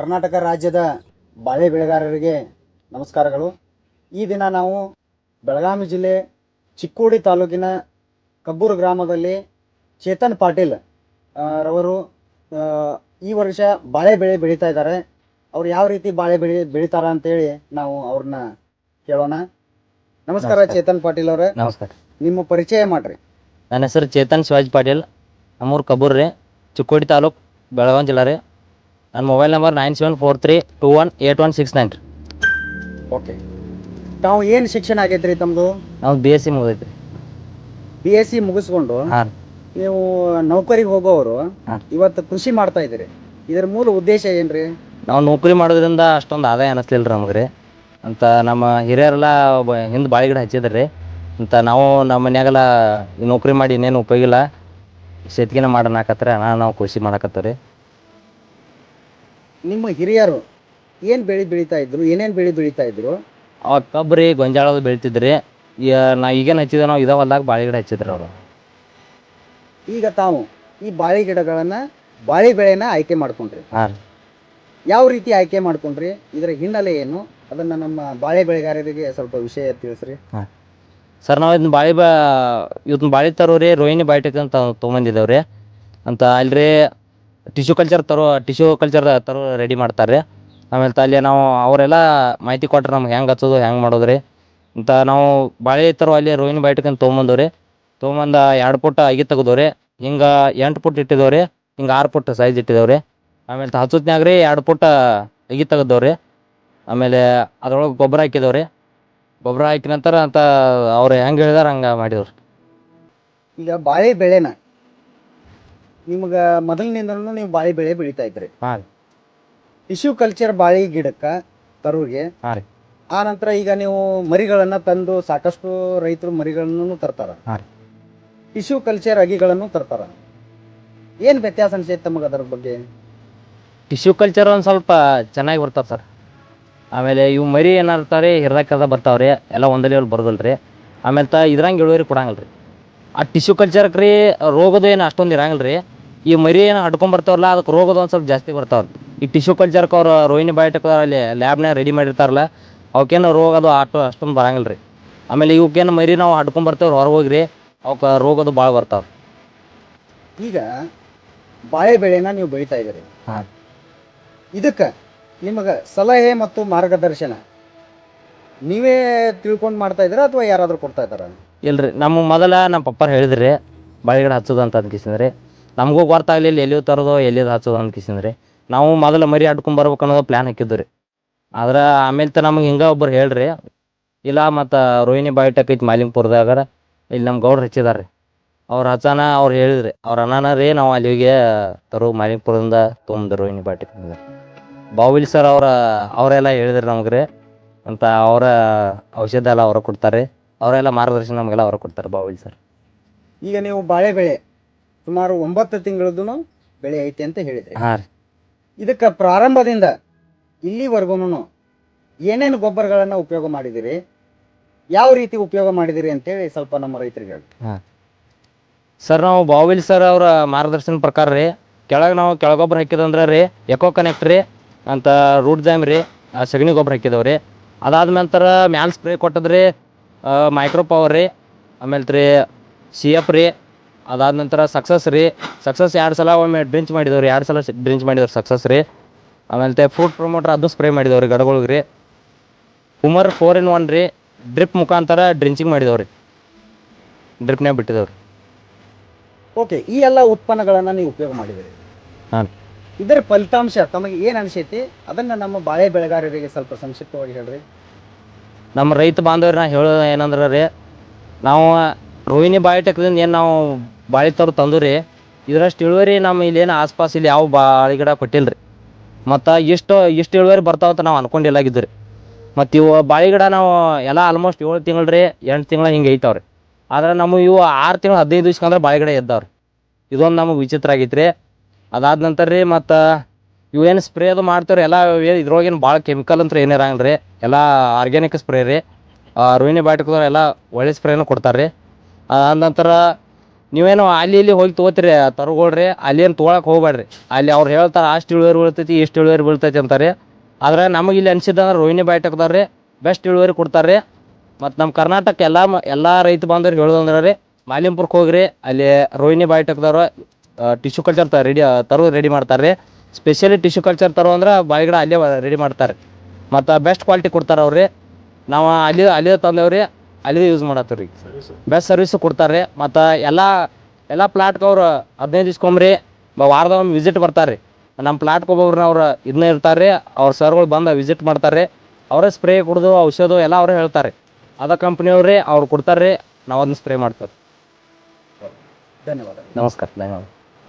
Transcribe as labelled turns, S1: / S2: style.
S1: ಕರ್ನಾಟಕ ರಾಜ್ಯದ ಬಾಳೆ ಬೆಳೆಗಾರರಿಗೆ ನಮಸ್ಕಾರಗಳು. ಈ ದಿನ ನಾವು ಬೆಳಗಾವಿ ಜಿಲ್ಲೆ ಚಿಕ್ಕೋಡಿ ತಾಲೂಕಿನ ಕಬ್ಬೂರು ಗ್ರಾಮದಲ್ಲಿ ಚೇತನ್ ಪಾಟೀಲ್ ರವರು ಈ ವರ್ಷ ಬಾಳೆ ಬೆಳೆ ಬೆಳೀತಾ ಇದ್ದಾರೆ. ಅವ್ರು ಯಾವ ರೀತಿ ಬಾಳೆ ಬೆಳೆ ಬೆಳೀತಾರ ಅಂತೇಳಿ ನಾವು ಅವ್ರನ್ನ ಕೇಳೋಣ. ನಮಸ್ಕಾರ
S2: ನಮಸ್ಕಾರ.
S1: ಚೇತನ್ ಪಾಟೀಲ್ ಅವರೇ.
S2: ನಮಸ್ಕಾರ.
S1: ನಿಮ್ಮ ಪರಿಚಯ ಮಾಡ್ರಿ.
S2: ನನ್ನ ಹೆಸರು ಚೇತನ್ ಶಿವಾಜಿ ಪಾಟೀಲ್. ನಮ್ಮೂರು ಕಬ್ಬೂರ್ ರೀ. ಚಿಕ್ಕೋಡಿ ತಾಲೂಕು ಬೆಳಗಾವಿ ಜಿಲ್ಲೆ ರೀ. ನನ್ನ mobile number nine seven four three two one eight one six nine ರೀ.
S1: ಓಕೆ. ತಾವು ಏನು ಶಿಕ್ಷಣ ಆಗೈತ್ರಿ ತಮ್ಮದು
S2: ನಾವು ಬಿ ಎಸ್ ಸಿ ಮುಗಿದೈತೆ ರೀ.
S1: ಬಿ ಎಸ್ ಸಿ ಮುಗಿಸ್ಕೊಂಡು
S2: ಹಾಂ
S1: ನೀವು ನೌಕರಿಗೆ ಹೋಗೋವರು
S2: ಹಾ.
S1: ಇವತ್ತು ಕೃಷಿ ಮಾಡ್ತಾ ಇದ್ದೀರಿ. ಇದರ ಮೂಲ ಉದ್ದೇಶ ಏನ್ರಿ
S2: ನಾವು ನೌಕರಿ ಮಾಡೋದ್ರಿಂದ ಅಷ್ಟೊಂದು ಆದಾಯ ಅನ್ನಿಸ್ಲಿಲ್ಲ ರೀ ನಮಗೆ ರೀ. ಅಂತ ನಮ್ಮ ಹಿರಿಯರೆಲ್ಲ ಹಿಂದೆ ಬಾಳೆ ಹಚ್ಚಿದ್ರಿ ಹಚ್ಚಿದ್ರು ರೀ. ಅಂತ ನಾವು ನಮ್ಮ ಮನ್ಯಾಗೆಲ್ಲ ಈ ನೌಕರಿ ಮಾಡಿ ಇನ್ನೇನು ಉಪಯೋಗಿಲ್ಲ. ಇಲ್ಲ ಮಾಡೋಣ ಹಾಕತ್ತಾರೆ ನಾನು ನಾವು ಕೃಷಿ ಮಾಡಕತ್ತೀವಿ ರೀ
S1: ನಿಮ್ಮ ಹಿರಿಯರು ಏನು ಬೆಳೆ ಬೆಳೀತಾ ಇದ್ರು ಏನೇನು ಬೆಳೆ ಬೆಳೀತಾ ಇದ್ರು?
S2: ಅವಾಗ ಕಬ್ಬರಿ ಗೊಂಜಾಳ ಬೆಳಿತಿದ್ರಿ. ನಾ ಈಗೇನು ಹಚ್ಚಿದ ನಾವು ಇದೇ ಹೊಲ್ದಾಗ ಬಾಳೆ ಗಿಡ ಹಚ್ಚಿದ್ರು ಅವರು.
S1: ಈಗ ತಾವು ಈ ಬಾಳೆ ಗಿಡಗಳನ್ನು ಬಾಳೆ ಬೆಳೆನ ಆಯ್ಕೆ ಮಾಡ್ಕೊಂಡ್ರಿ.
S2: ಹಾಂ
S1: ಯಾವ ರೀತಿ ಆಯ್ಕೆ ಮಾಡ್ಕೊಂಡ್ರಿ? ಇದರ ಹಿನ್ನೆಲೆ ಏನು? ಅದನ್ನು ನಮ್ಮ ಬಾಳೆ ಬೆಳೆಗಾರರಿಗೆ ಸ್ವಲ್ಪ ವಿಷಯ ತಿಳಿಸ್ರಿ.
S2: ಸರ್ ನಾವು ಇದನ್ನ ಬಾಳೆ ಬಾ ಇವತ್ತು ಬಾಳೆ ತರೋರಿ ರೋಹಿಣಿ ಬಯೋಟೆಕ್ ಅಂತ ತೊಗೊಂಬಂದಿದ್ದೇವೆ ರೀ ಅಂತ ಅಲ್ಲಿ ಟಿಶ್ಯೂ ಕಲ್ಚರ್ ತರೋ ಟಿಶ್ಯೂ ಕಲ್ಚರ್ ತರೋ ರೆಡಿ ಮಾಡ್ತಾರೆ. ರೀ ಆಮೇಲೆ ತ ಅಲ್ಲಿ ನಾವು ಅವರೆಲ್ಲ ಮಾಹಿತಿ ಕೊಟ್ರೆ ನಮ್ಗೆ ಹೆಂಗೆ ಹಚ್ಚೋದು, ಹೆಂಗೆ ಮಾಡೋದು ರೀ ಅಂತ ನಾವು ಬಾಳೆ ತರೋ ಅಲ್ಲಿ ರೋಹಿಣಿ ಬಯೋಟೆಕ್ ತೊಗೊಂಬಂದು ರೀ ತೊಗೊಂಬಂದು ಎರಡು ಪುಟ್ಟ ಅಗಿ ತೆಗ್ದವು ರೀ ಹಿಂಗೆ ಎಂಟು ಪುಟ್ ಇಟ್ಟಿದ್ದೇವೆ ರೀ ಹಿಂಗೆ ಆರು ಪುಟ್ ಸೈಜ್ ಇಟ್ಟಿದ್ದೇವೆ ರೀ ಆಮೇಲೆ ಹಚ್ಚೋತ್ನ್ಯಾಗ ರೀ ಎರಡು ಪುಟ್ ಅಗಿ ತೆಗ್ದವು ರೀ ಆಮೇಲೆ ಅದ್ರೊಳಗೆ ಗೊಬ್ಬರ ಹಾಕಿದ್ದೇವೆ ರೀ ಗೊಬ್ಬರ ಹಾಕಿದ ನಂತರ ಅಂತ ಅವ್ರು ಹೆಂಗೆ ಹೇಳಿದಾರೆ ಹಂಗೆ ಮಾಡಿದವ್ರು.
S1: ಈಗ ಬಾಳೆ ಬೆಳೆನ ನಿಮ್ಗೆ ಮೊದಲಿನಿಂದಲೂ ನೀವು ಬಾಳೆ ಬೆಳೆ ಬೆಳೀತಾ ಇದ್ರಿ.
S2: ಹಾಂ ರೀ.
S1: ಟಿಶ್ಯೂ ಕಲ್ಚರ್ ಬಾಳೆ ಗಿಡಕ್ಕೆ ತರೋರಿಗೆ
S2: ಹಾಂ ರೀ.
S1: ಆ ನಂತರ ಈಗ ನೀವು ಮರಿಗಳನ್ನು ತಂದು ಸಾಕಷ್ಟು ರೈತರು ಮರಿಗಳನ್ನು ತರ್ತಾರ.
S2: ಹಾಂ ರೀ.
S1: ಟಿಶ್ಯೂ ಕಲ್ಚರ್ ಅಗಿಗಳನ್ನು ತರ್ತಾರ. ಏನು ವ್ಯತ್ಯಾಸ ಅನ್ಸೈತೆ ತಮಗೆ ಅದರ ಬಗ್ಗೆ?
S2: ಟಿಶ್ಯೂ ಕಲ್ಚರ್ ಒಂದು ಸ್ವಲ್ಪ ಚೆನ್ನಾಗಿ ಬರ್ತಾವೆ ಸರ್. ಆಮೇಲೆ ಇವು ಮರಿ ಏನಾರ್ತಾರೆ ಹಿರ್ದಾಕದ ಬರ್ತಾವ್ರಿ ಎಲ್ಲ ಒಂದೇ ಲೆವೆಲ್ ಬರೋದಿಲ್ಲ ರೀ ಆಮೇಲೆ ತ ಇದ್ರಂಗೆ ಇಳುವರಿ ಕೊಡಂಗಿಲ್ಲ ರೀ ಆ ಟಿಶ್ಯೂ ಕಲ್ಚರ್ಗೆ ರೀ ರೋಗದ ಏನು ಅಷ್ಟೊಂದು ಇರಂಗಿಲ್ಲ ರೀ ಈ ಮರಿ ಏನು ಹಡ್ಕೊಂಡ್ ಬರ್ತಾವಲ್ಲ ಅದಕ್ಕೆ ರೋಗದ ಒಂದು ಸ್ವಲ್ಪ ಜಾಸ್ತಿ ಬರ್ತಾವೆ. ಈ ಟಿಶ್ಯೂ ಕಲ್ಚರ್ಗೆ ಅವ್ರು ರೋಹಿಣಿ ಬಯೋಟೆಕ್ ಅಲ್ಲಿ ಲ್ಯಾಬ್ನಾಗ ರೆಡಿ ಮಾಡಿರ್ತಾರಲ್ಲ ಅವಕ್ಕೇನು ರೋಗ ಅದು ಅಷ್ಟು ಅಷ್ಟೊಂದು ಬರಂಗಿಲ್ಲ ರೀ. ಆಮೇಲೆ ಇವಕ್ಕೇನು ಮರಿ ನಾವು ಹಡ್ಕೊಂಡ್ ಬರ್ತೇವೆ ಹೊರಗೆ ಹೋಗಿ ರೀ ಅವಕ್ಕೆ ರೋಗದು ಭಾಳ ಬರ್ತಾವೆ.
S1: ಈಗ ಬಾಳೆ ಬೆಳೆನ ನೀವು ಬೆಳೀತಾ ಇದ್ದೀರಿ.
S2: ಹಾಂ.
S1: ಇದಕ್ಕೆ ನಿಮಗೆ ಸಲಹೆ ಮತ್ತು ಮಾರ್ಗದರ್ಶನ ನೀವೇ ತಿಳ್ಕೊಂಡು ಮಾಡ್ತಾ ಇದ್ದೀರಾ ಅಥವಾ ಯಾರಾದರೂ ಕೊಡ್ತಾ ಇದ್ದಾರಾ?
S2: ಇಲ್ರಿ ನಮ್ಮ ಮೊದಲ ನಮ್ಮ ಪಪ್ಪಾರ ಹೇಳಿದ್ರಿ ಬಾಳೆಗಿಡ ಹಚ್ಚೋದು ಅಂತ ಅಂದ್ಕಿಸಿದ್ರಿ ನಮಗೂ ಗೊತ್ತಾಗಲಿಲ್ಲ ಎಲ್ಲಿಯೂ ತರೋದು ಎಲ್ಲಿದು ಹಚ್ಚೋದು ಅಂದ್ಕಿಸಿದ್ರಿ ನಾವು ಮೊದಲು ಮರಿ ಆಡ್ಕೊಂಬರ್ಬೇಕು ಅನ್ನೋದು ಪ್ಲ್ಯಾನ್ ಹಾಕಿದ್ದು ರೀ ಆದ್ರೆ ಆಮೇಲೆ ತ ನಮಗೆ ಹಿಂಗೆ ಒಬ್ಬರು ಹೇಳ್ರಿ, ಇಲ್ಲ ಮತ್ತು ರೋಹಿಣಿ ಬಯೋಟೆಕ್ ಐತಿ ಮಾಲಿಂಗ್ಪುರದಾಗ ಇಲ್ಲಿ ನಮ್ಮ ಗೌಡ್ರು ಹಚ್ಚಿದಾರೆ ಅವ್ರು ಹಚ್ಚಾನ ಅವ್ರು ಹೇಳಿದ್ರಿ. ಅವ್ರ ಅಣ್ಣನ ರೀ ನಾವು ಅಲ್ಲಿಗೆ ತರು ಮಾಲಿಂಗ್ಪುರದಿಂದ ತೊಗೊಂಡು ರೋಹಿಣಿ ಬಯೋಟೆಕ್ ಬಾವಿಲ್ ಸರ್ ಅವರ, ಅವರೆಲ್ಲ ಹೇಳಿದ್ರು ನಮ್ಗೆ ರೀ. ಅಂತ ಅವರ ಔಷಧ ಎಲ್ಲ ಅವ್ರು ಕೊಡ್ತಾರೆ ಅವರೆಲ್ಲ ಮಾರ್ಗದರ್ಶನ ನಮಗೆಲ್ಲ ಅವ್ರು ಕೊಡ್ತಾರೆ ಬಾವಿಲ್ ಸರ್.
S1: ಈಗ ನೀವು ಬಾಳೆ ಬೆಳೆ ಸುಮಾರು ಒಂಬತ್ತು ತಿಂಗಳದ್ದು ಬೆಳೆ ಐತೆ ಅಂತ ಹೇಳಿದ್ರಿ
S2: ಹಾಂ ರೀ.
S1: ಇದಕ್ಕೆ ಪ್ರಾರಂಭದಿಂದ ಇಲ್ಲಿವರೆಗೂ ಏನೇನು ಗೊಬ್ಬರಗಳನ್ನು ಉಪಯೋಗ ಮಾಡಿದಿರಿ ಯಾವ ರೀತಿ ಉಪಯೋಗ ಮಾಡಿದಿರಿ ಅಂತೇಳಿ ಸ್ವಲ್ಪ ನಮ್ಮ ರೈತರಿಗೆ ಹೇಳಿ.
S2: ಸರ್ ನಾವು ಬಾವಿಲ್ ಸರ್ ಅವರ ಮಾರ್ಗದರ್ಶನ ಪ್ರಕಾರ ರೀ ಕೆಳಗೆ ನಾವು ಕೆಳಗೊಬ್ಬರ ಹಾಕಿದಂದ್ರೆ ರೀ ಎಕೋ ಕನೆಕ್ಟ್ ರೀ ಅಂತ ರೂಟ್ ಜಾಮ್ ರೀ ಆ ಸಗಣಿ ಗೊಬ್ಬರ ಹಾಕಿದವ್ ರೀ. ಅದಾದ ನಂತರ ಮ್ಯಾಲ್ ಸ್ಪ್ರೇ ಕೊಟ್ಟದ್ರಿ ಮೈಕ್ರೋ ಪವರ್ ರೀ ಆಮೇಲೆ ರೀ ಸಿ ಎಫ್ ರೀ ಅದಾದ ನಂತರ ಸಕ್ಸಸ್ ರೀ. ಸಕ್ಸಸ್ ಎರಡು ಸಲ ಒಮ್ಮೆ ಡ್ರಿಂಚ್ ಮಾಡಿದವ್ರಿ ಎರಡು ಸಲ ಡ್ರಿಂಚ್ ಮಾಡಿದವ್ರು ಸಕ್ಸಸ್ ರೀ. ಆಮೇಲೆ ಫುಡ್ ಪ್ರೊಮೋಟ್ರ್ ಅದು ಸ್ಪ್ರೇ ಮಾಡಿದವ್ರಿ ಗಡಗಳಿಗೆ ರೀ. ಉಮರ್ ಫೋರ್ ಇನ್ ಒನ್ ರೀ. ಡ್ರಿಪ್ ಮುಖಾಂತರ ಡ್ರಿಂಚಿಂಗ್ ಮಾಡಿದವ್ರಿ ಡ್ರಿಪ್ನೇ ಬಿಟ್ಟಿದವ್ರಿ.
S1: ಓಕೆ ಈ ಎಲ್ಲ ಉತ್ಪನ್ನಗಳನ್ನು ನೀವು ಉಪಯೋಗ ಮಾಡಿದ್ರಿ
S2: ಹಾಂ
S1: ಇದರ ಫಲಿತಾಂಶ ತಮಗೆ ಏನು ಅನಿಸೈತಿ? ಅದನ್ನು ನಮ್ಮ ಬಾಳೆ ಬೆಳೆಗಾರರಿಗೆ ಸ್ವಲ್ಪ ಸಂಕ್ಷಿಪ್ತವಾಗಿ ಹೇಳ್ರಿ.
S2: ನಮ್ಮ ರೈತ ಬಾಂಧವ್ರು ನಾ ಹೇಳೋದು ಏನಂದ್ರೆ ರೀ ನಾವು ರೋಹಿಣಿ ಬಾಯೋಟೆಕ್ದಿಂದ ಏನು ನಾವು ಬಾಳೆ ತರು ತಂದು ರೀ ಇದರಷ್ಟು ಇಳುವರಿ ನಮ್ಮ ಇಲ್ಲೇನು ಆಸ್ಪಾಸ್ ಇಲ್ಲಿ ಯಾವ ಬಾಳೆ ಗಿಡ ಕೊಟ್ಟಿಲ್ಲ ರೀ ಮತ್ತು ಇಷ್ಟು ಇಷ್ಟು ಇಳುವರಿ ಬರ್ತಾವ ಅಂತ ನಾವು ಅನ್ಕೊಂಡಿಲ್ಲಾಗಿದ್ದು ರೀ ಮತ್ತು ಇವು ಬಾಳೆ ಗಿಡ ನಾವು ಎಲ್ಲ ಆಲ್ಮೋಸ್ಟ್ ಏಳು ತಿಂಗಳು ರೀ, ಎಂಟು ತಿಂಗಳ ಹಿಂಗೆ ಐತಾವ ರೀ ಆದ್ರೆ ನಮ್ಮ ಇವು ಆರು ತಿಂಗಳು ಹದಿನೈದು ದಿವ್ಸಕ್ಕಂದ್ರೆ ಬಾಳೆ ಗಿಡ ಎದ್ದಾವ ರೀ ಇದೊಂದು ನಮಗೆ ವಿಚಿತ್ರ ಆಗೈತೆ ರೀ ಅದಾದ ನಂತರ ರೀ ಮತ್ತು ಇವು ಏನು ಸ್ಪ್ರೇ ಅದು ಮಾಡ್ತಾರೆ ಎಲ್ಲ ಇದ್ರೊಳಗೇನು ಭಾಳ ಕೆಮಿಕಲ್ ಅಂತ ಏನು ಇರಂಗಿಲ್ಲ ರೀ ಎಲ್ಲ ಆರ್ಗ್ಯಾನಿಕ್ ಸ್ಪ್ರೇ ರೀ ರೋಹಿಣಿ ಬಾಟಿಕದವ್ರು ಎಲ್ಲ ಒಳ್ಳೆ ಸ್ಪ್ರೇನ ಕೊಡ್ತಾರೆ ರೀ ಅದಾದ ನಂತರ ನೀವೇನೋ ಅಲ್ಲಿ ಇಲ್ಲಿ ಹೋಗಿ ತೊಗೋತೀರಿ, ತರ್ಗೊಳ್ರಿ, ಅಲ್ಲಿ ಏನು ತೊಗೊಳಕ್ಕೆ ಹೋಗ್ಬೇಡ್ರಿ. ಅಲ್ಲಿ ಅವ್ರು ಹೇಳ್ತಾರೆ ಅಷ್ಟು ಇಳುವರಿ ಬೀಳ್ತೈತಿ, ಇಷ್ಟು ಇಳುವರಿ ಬೀಳ್ತೈತಿ ಅಂತಾರೆ. ಆದ್ರೆ ನಮಗೆ ಇಲ್ಲಿ ಅನ್ಸಿದ್ದಂದ್ರೆ ರೋಹಿಣಿ ಬಯೋಟೆಕ್ದವ್ರು ಬೆಸ್ಟ್ ಇಳುವರಿ ಕೊಡ್ತಾರೆ ರೀ. ಮತ್ತು ನಮ್ಮ ಕರ್ನಾಟಕ ಎಲ್ಲ ಎಲ್ಲ ರೈತ ಬಾಂಧವ್ರಿಗೆ ಹೇಳೋದಂದ್ರೆ ರೀ ಮಾಲಿಂಪುರಕ್ಕೆ ಹೋಗ್ರಿ, ಅಲ್ಲಿ ರೋಹಿಣಿ ಬಯೋಟೆಕ್ದವ್ರು ಟಿಶ್ಯೂ ಕಲ್ಚರ್ ತ ರೆಡಿ ತರೋ ರೆಡಿ ಮಾಡ್ತಾರೆ ರೀ. ಸ್ಪೆಷಲಿ ಟಿಶ್ಯೂ ಕಲ್ಚರ್ ತರೋ ಅಂದ್ರೆ ಬಾಯಿಗಿಡ ಅಲ್ಲೇ ರೆಡಿ ಮಾಡ್ತಾರೆ ಮತ್ತು ಬೆಸ್ಟ್ ಕ್ವಾಲಿಟಿ ಕೊಡ್ತಾರೆ ಅವ್ರಿ ನಾವು ಅಲ್ಲಿ ಅಲ್ಲೇ ತಂದೇವ್ರಿ ಅಲ್ಲೇ ಯೂಸ್ ಮಾಡತ್ತೀವಿ ರೀ ಬೆಸ್ಟ್ ಸರ್ವಿಸ್ ಕೊಡ್ತಾರೆ ಮತ್ತು ಎಲ್ಲ ಎಲ್ಲ ಪ್ಲಾಟ್ಗೆ ಅವ್ರು ಹದಿನೈದು ದಿವ್ಸಕ್ಕೊಮ್ರಿ ವಾರದ ಒಮ್ಮೆ ವಿಸಿಟ್ ಬರ್ತಾರೆ ರೀ ನಮ್ಮ ಪ್ಲಾಟ್ಗೆ ಒಬ್ಬೊಬ್ರನ್ನ ಅವ್ರು ಇದನ್ನ ಇರ್ತಾರೆ ರೀ ಅವ್ರ ಸರ್ಗಳು ಬಂದು ವಿಸಿಟ್ ಮಾಡ್ತಾರೆ ಅವರೇ ಸ್ಪ್ರೇ ಕುಡ್ದು ಔಷಧ ಎಲ್ಲ ಅವರೇ ಹೇಳ್ತಾರೆ ಅದ ಕಂಪ್ನಿಯವ್ರಿ ಅವ್ರು ಕೊಡ್ತಾರೆ ರೀ ನಾವು ಅದನ್ನ ಸ್ಪ್ರೇ ಮಾಡ್ತೇವೆ
S1: ಧನ್ಯವಾದ.
S2: ನಮಸ್ಕಾರ ಧನ್ಯವಾದ.